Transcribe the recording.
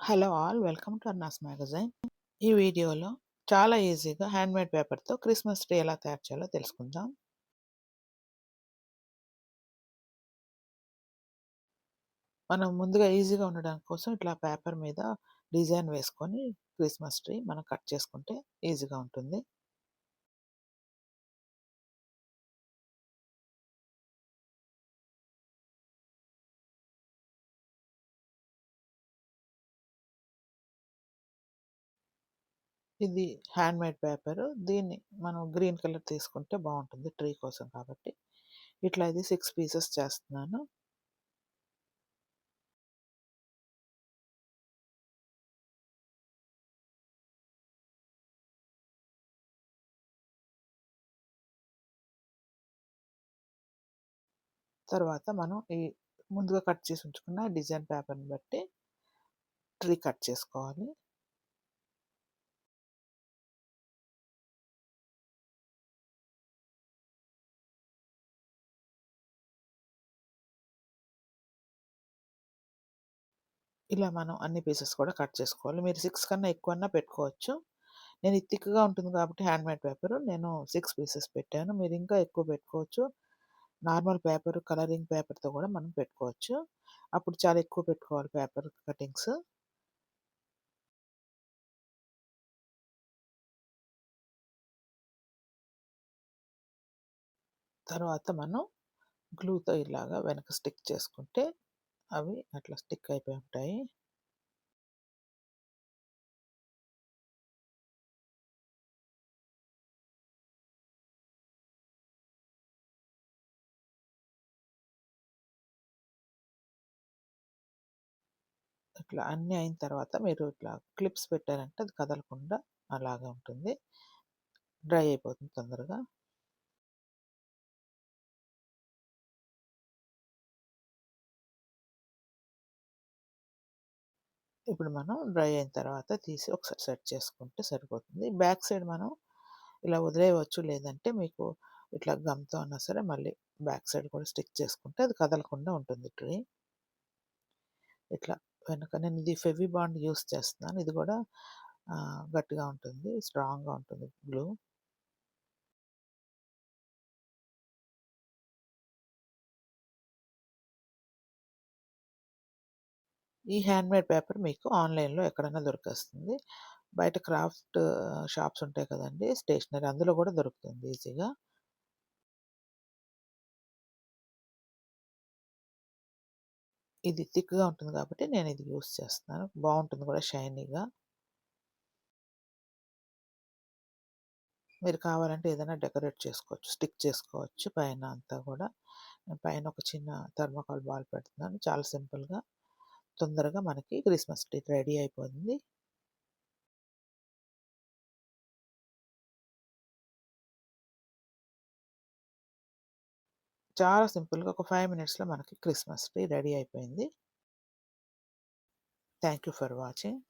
Hello all welcome to Anna's magazine. ఈ వీడియోలో చాలా ఈజీగా హ్యాండ్మేడ్ పేపర్తో క్రిస్మస్ ట్రీ ఎలా తయారు చేయాలో తెలుసుకుందాం. మనం ముందుగా ఈజీగా ఉండడం కోసం ఇట్లా పేపర్ మీద డిజైన్ వేసుకొని క్రిస్మస్ ట్రీ మనం కట్ చేసుకుంటే ఈజీగా ఉంటుంది. ఇది హ్యాండ్మేడ్ పేపరు. దీన్ని మనం గ్రీన్ కలర్ తీసుకుంటే బాగుంటుంది ట్రీ కోసం కాబట్టి. ఇట్లా ఇది సిక్స్ పీసెస్ చేస్తున్నాను. తర్వాత మనం ఈ ముందుగా కట్ చేసి ఉంచుకున్న డిజైన్ పేపర్ని బట్టి ట్రీ కట్ చేసుకోవాలి. ఇలా మనం అన్ని పీసెస్ కూడా కట్ చేసుకోవాలి. మీరు సిక్స్ కన్నా ఎక్కువన్నా పెట్టుకోవచ్చు. నేను ఇది థిక్గా ఉంటుంది కాబట్టి హ్యాండ్మేడ్ పేపర్. నేను సిక్స్ పీసెస్ పెట్టాను. మీరు ఇంకా ఎక్కువ పెట్టుకోవచ్చు. నార్మల్ పేపర్ కలరింగ్ పేపర్తో కూడా మనం పెట్టుకోవచ్చు. అప్పుడు చాలా ఎక్కువ పెట్టుకోవాలి పేపర్ కటింగ్స్. తర్వాత మనం గ్లూతో ఇలాగా వెనక స్టిక్ చేసుకుంటే అవి అట్లా స్టిక్ అయిపోయి ఉంటాయి. ఇట్లా అన్నీ అయిన తర్వాత మీరు ఇట్లా క్లిప్స్ పెట్టారంటే అది కదలకుండా అలాగే ఉంటుంది. డ్రై అయిపోతుంది తొందరగా. ఇప్పుడు మనం డ్రై అయిన తర్వాత తీసి ఒకసారి సెట్ చేసుకుంటే సరిపోతుంది. బ్యాక్ సైడ్ మనం ఇలా వదిలేయవచ్చు. లేదంటే మీకు ఇట్లా గమ్తో అన్నా సరే మళ్ళీ బ్యాక్ సైడ్ కూడా స్టిక్ చేసుకుంటే అది కదలకుండా ఉంటుంది ట్రీ. ఇట్లా వెనక నేను ఇది ఫెవి బాండ్ యూస్ చేస్తున్నాను. ఇది కూడా గట్టిగా ఉంటుంది స్ట్రాంగ్గా ఉంటుంది గ్లూ ఈ హ్యాండ్మేడ్ పేపర్ మీకు ఆన్లైన్లో ఎక్కడైనా దొరికేస్తుంది. బయట క్రాఫ్ట్ షాప్స్ ఉంటాయి కదండి స్టేషనరీ అందులో కూడా దొరుకుతుంది ఈజీగా. ఇది థిక్గా ఉంటుంది కాబట్టి నేను ఇది యూస్ చేస్తున్నాను. బాగుంటుంది కూడా షైనీగా. మీరు కావాలంటే ఏదైనా డెకరేట్ చేసుకోవచ్చు స్టిక్ చేసుకోవచ్చు పైన అంతా కూడా. పైన ఒక చిన్న థర్మోకాల్ బాల్ పెడుతున్నాను చాలా సింపుల్గా. తొందరగా మనకి క్రిస్మస్ ట్రీ రెడీ అయిపోతుంది చాలా సింపుల్గా ఒక ఫైవ్ మినిట్స్లో మనకి క్రిస్మస్ ట్రీ రెడీ అయిపోయింది. Thank you for watching.